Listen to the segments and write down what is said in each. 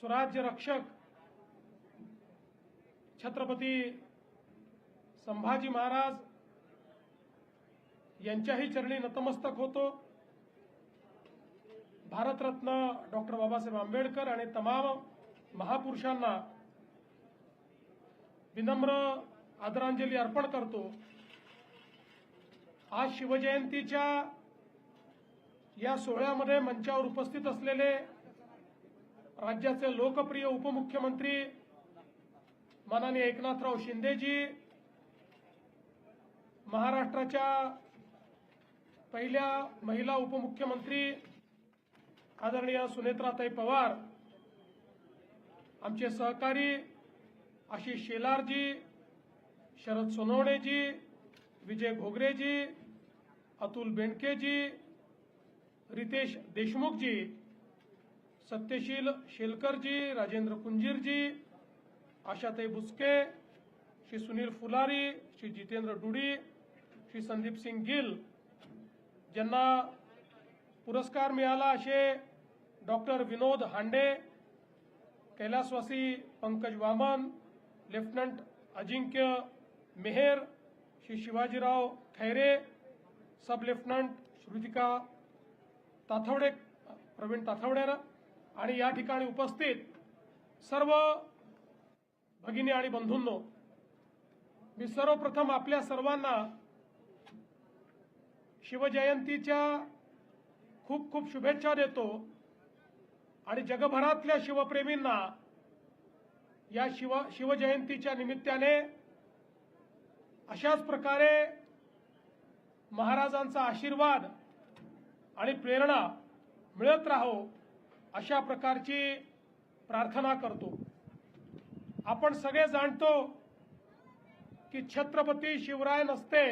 स्वराज्य रक्षक छत्रपती संभाजी महाराज यांच्याही चरणी नतमस्तक होतो. भारतरत्न डॉक्टर बाबासाहेब आंबेडकर आणि तमाम महापुरुषांना विनम्र आदरांजली अर्पण करतो. आज शिवजयंतीच्या या सोहळ्यामध्ये मंचावर उपस्थित असलेले राज्याचे लोकप्रिय उपमुख्यमंत्री माननीय एकनाथराव शिंदेजी महाराष्ट्राच्या पहिल्या महिला उपमुख्यमंत्री आदरणीय सुनेत्राताई पवार आमचे सहकारी आशिष शेलारजी शरद सोनवणेजी विजय घोगरेजी अतुल बेंडकेजी रितेश देशमुखजी सत्यशील शेलकरजी राजेंद्र कुंजीरजी आशाताई बुसके श्री सुनील फुलारी श्री जितेंद्र डुडी श्री संदीप सिंग गिल. ज्यांना पुरस्कार मिळाला असे डॉक्टर विनोद हांडे कैलासवासी Pankaj Vaman lieutenant Ajinkya Meher Shri Shivajirao Khaire sub lieutenant Shrutika Tathwade Pravin ताथवडेर आणि या ठिकाणी उपस्थित सर्व भगिनी आणि बंधूंनो मी सर्वप्रथम आपल्या सर्वांना शिवजयंतीच्या खूप खूप शुभेच्छा देतो आणि जगभरातल्या शिवप्रेमींना या शिव शिवजयंतीच्या निमित्ताने अशाच प्रकारे महाराजांचा आशीर्वाद आणि प्रेरणा मिळत राहो. अशा प्रकारची प्रार्थना करतो. आपण सगळे जाणतो की छत्रपती शिवराय नसते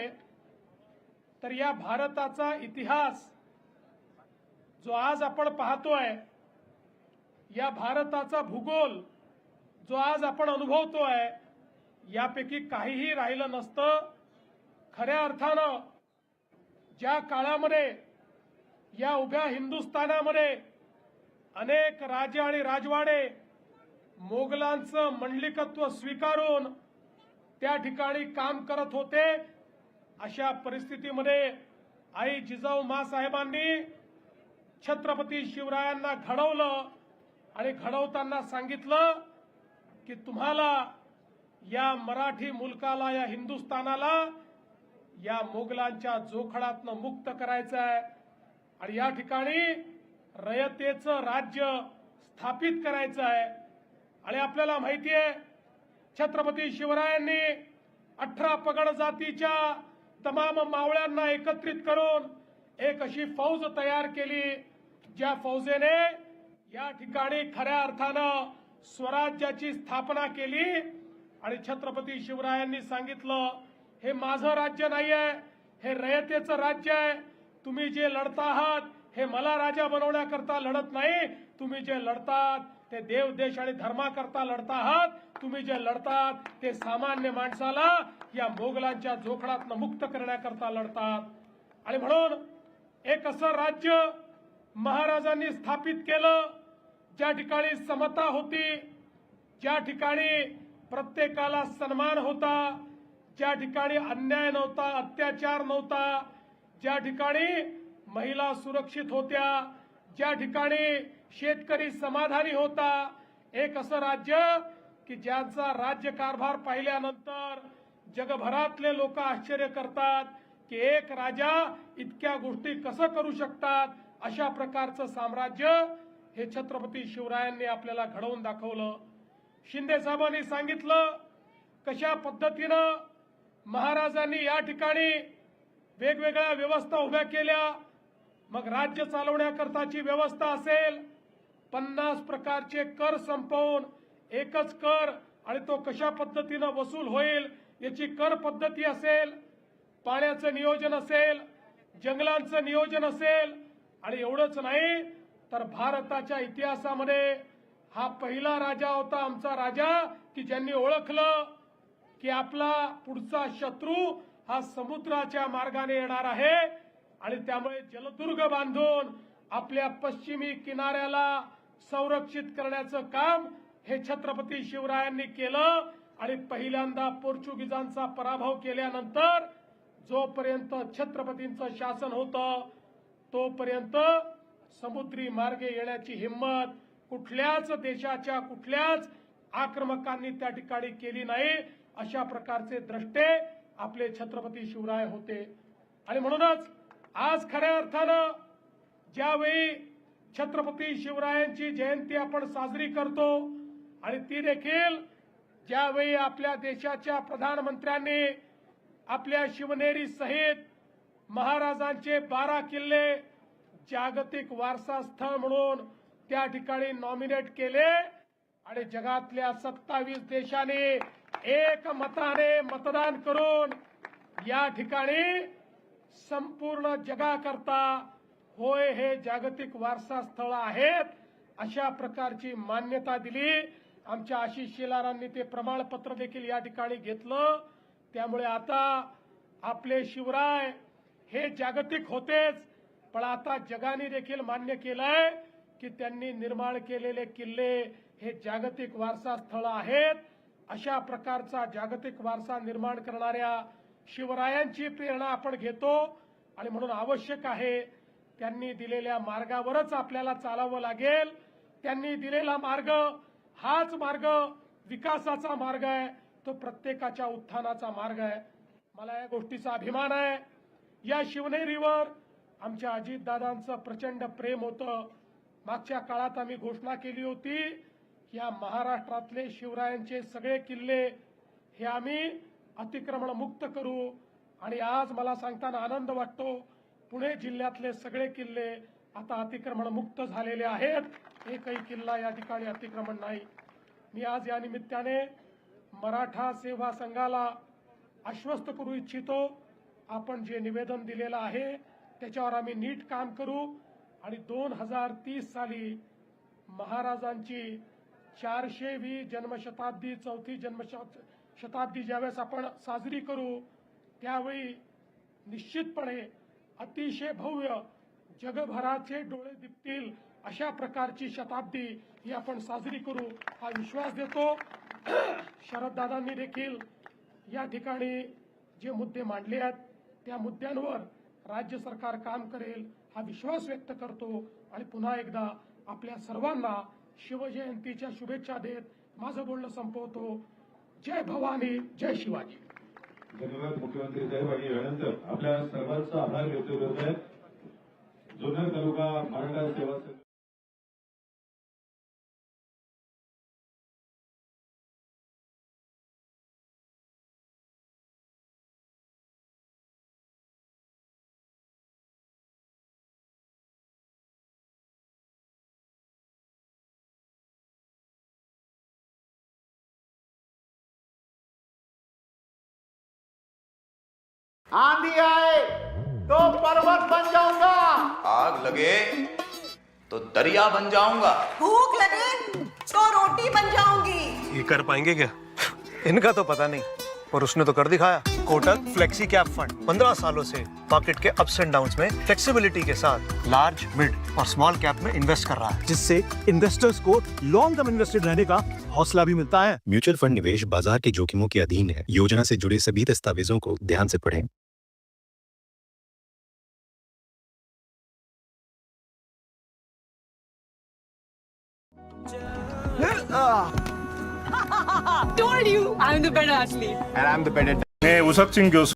तर या भारताचा इतिहास जो आज आपण पाहतोय या भारताचा भूगोल जो आज आपण अनुभवतोय यापैकी काहीही राहिलं नसतं. खऱ्या अर्थानं ज्या काळामध्ये या उभ्या हिंदुस्थानामध्ये अनेक राजे आणि राजवाडे मोगलांचं मंडलिकत्व स्वीकारून त्या ठिकाणी काम करत होते. अशा परिस्थितीमध्ये आई जिजाऊ मासाहेबांनी छत्रपती शिवरायांना घडवलं आणि घडवताना सांगितलं की तुम्हाला या मराठी मुलकाला या हिंदुस्थानाला या मोगलांच्या जोखडातनं मुक्त करायचं आहे आणि या ठिकाणी रयतेचं राज्य स्थापित करायचं आहे. आणि आपल्याला माहिती आहे छत्रपती शिवरायांनी अठरा पगड जातीच्या तमाम मावळ्यांना एकत्रित करून एक अशी फौज तयार केली ज्या फौजेने या ठिकाणी खऱ्या अर्थानं स्वराज्याची स्थापना केली. आणि छत्रपती शिवरायांनी सांगितलं हे माझं राज्य नाही आहे हे रयतेचं राज्य आहे. तुम्ही जे लढता आहात हे मला राजा बनवण्याकरता लढत नाही. तुम्ही जे लढतात ते देव देश आणि धर्माकरता लढता आहात. तुम्ही जे लढतात ते सामान्य माणसाला या मोगलांच्या जोखडात मुक्त करण्याकरता लढतात. आणि म्हणून एक असं राज्य महाराजांनी स्थापित केलं ज्या ठिकाणी समता होती ज्या ठिकाणी प्रत्येकाला सन्मान होता ज्या ठिकाणी अन्याय नव्हता अत्याचार नव्हता ज्या ठिकाणी महिला सुरक्षित होत्या. ज्या ठिकाणी शेतकरी समाधानी होता एक असं राज्य की ज्यांचा राज्यकारभार पाहिल्यानंतर जगभरातले लोक आश्चर्य करतात की एक राजा इतक्या गोष्टी कसं करू शकतात? अशा प्रकारचं साम्राज्य हे छत्रपती शिवरायांनी आपल्याला घडवून दाखवलं. शिंदे साहेबांनी सांगितलं कशा पद्धतीनं महाराजांनी या ठिकाणी वेगवेगळ्या व्यवस्था उभ्या केल्या मग राज्य चालवण्याकरताची व्यवस्था असेल पन्नास प्रकारचे कर संपवून एकच कर आणि तो कशा पद्धतीनं वसूल होईल याची कर पद्धती असेल पाण्याचं नियोजन असेल जंगलांचं नियोजन असेल आणि एवढंच नाही तर भारताच्या इतिहासामध्ये हा पहिला राजा होता आमचा राजा की ज्यांनी ओळखलं की आपला पुढचा शत्रू हा समुद्राच्या मार्गाने येणार आहे. आणि त्यामुळे जलदुर्ग बांधून आपल्या पश्चिमी किनाऱ्याला संरक्षित करण्याचं काम हे छत्रपती शिवरायांनी केलं आणि पहिल्यांदा पोर्चुगीजांचा पराभव केल्यानंतर जोपर्यंत छत्रपतींचं शासन होतं तोपर्यंत समुद्री मार्गे येण्याची हिंमत कुठल्याच देशाच्या कुठल्याच आक्रमकांनी त्या ठिकाणी केली नाही अशा प्रकारचे द्रष्टे आपले छत्रपती शिवराय होते. आणि म्हणूनच आज खऱ्या अर्थानं ज्यावेळी छत्रपती शिवरायांची जयंती आपण साजरी करतो आणि ती देखील ज्यावेळी आपल्या देशाच्या प्रधानमंत्र्यांनी आपल्या शिवनेरी सहित महाराजांचे बारा किल्ले जागतिक वारसा स्थळ म्हणून त्या ठिकाणी नॉमिनेट केले आणि जगातल्या सत्तावीस देशांनी एक मताने मतदान करून या ठिकाणी संपूर्ण जगाकरता होय हे जागतिक वारसा स्थळ आहेत अशा प्रकारची मान्यता दिली. आमच्या आशिष शेलारांनी ते प्रमाणपत्र देखील या ठिकाणी घेतलं. त्यामुळे आता आपले शिवराय हे जागतिक होतेच पण आता जगाने देखील मान्य केलंय की त्यांनी निर्माण केलेले किल्ले हे जागतिक वारसा स्थळ आहेत. अशा प्रकारचा जागतिक वारसा निर्माण करणाऱ्या शिवरायांची प्रेरणा आपण घेतो आणि म्हणून आवश्यक आहे त्यांनी दिलेल्या मार्गावरच आपल्याला चालावं लागेल. त्यांनी दिलेला मार्ग हाच मार्ग विकासाचा मार्ग आहे. तो प्रत्येकाच्या उत्थानाचा मार्ग आहे. मला या गोष्टीचा अभिमान आहे. या शिवनेरीवर आमच्या अजितदादांचं प्रचंड प्रेम होतं. मागच्या काळात आम्ही घोषणा केली होती या महाराष्ट्रातले शिवरायांचे सगळे किल्ले हे आम्ही अतिक्रमण मुक्त करू. आणि आज मला सांगताना आनंद वाटतो पुणे जिल्ह्यातले सगळे किल्ले आता अतिक्रमण मुक्त झालेले आहेत. एकही किल्ला या ठिकाणी अतिक्रमण नाही. मी आज या निमित्ताने मराठा सेवा संघाला आश्वस्त करू इच्छितो. आपण जे निवेदन दिलेलं आहे त्याच्यावर आम्ही नीट काम करू. आणि दोन हजार तीस साली महाराजांची चारशेवी जन्मशताब्दी चौथी जन्मशता शताब्दी ज्यावेळेस आपण साजरी करू त्यावेळी निश्चितपणे अतिशय भव्य जगभराचे डोळे दिपतील अशा प्रकारची शताब्दी ही आपण साजरी करू हा विश्वास देतो. शरददादांनी देखील या ठिकाणी जे मुद्दे मांडले आहेत त्या मुद्द्यांवर राज्य सरकार काम करेल हा विश्वास व्यक्त करतो आणि पुन्हा एकदा आपल्या सर्वांना शिवजयंतीच्या शुभेच्छा देत माझं बोलणं संपवतो. जय भवानी जय शिवाजी. धन्यवाद मुख्यमंत्री साहेब. आणि यानंतर आपल्या सर्वांचा आभार व्यक्त करत आहे. जुन्नर तालुका मराठा सेवा आंधी आए तो पर्वत बन जाऊँगा। आग लगे तो दरिया बन जाऊँगा। भूख लगे तो रोटी बन जाऊँगी। ये कर पाएँगे क्या? इनका तो पता नहीं पर उसने तो कर दिखाया। कोटक फ्लेक्सी कैप फंड पंद्रह सालों से मार्केट के अप्स एंड डाउन्स में फ्लेक्सिबिलिटी के साथ लार्ज मिड और स्मॉल कैप में इन्वेस्ट कर रहा है। जिससे इन्वेस्टर्स को लॉन्ग टर्म इन्वेस्टेड रहने का हौसला भी मिलता है। म्यूचुअल फंड निवेश बाज़ार के जोखिमों के अधीन है। योजना से जुड़े सभी दस्तावेजों को ध्यान से पढ़ें। Told you, I'm the better athlete. And I'm the better. Hey, 네, 우석진 교수.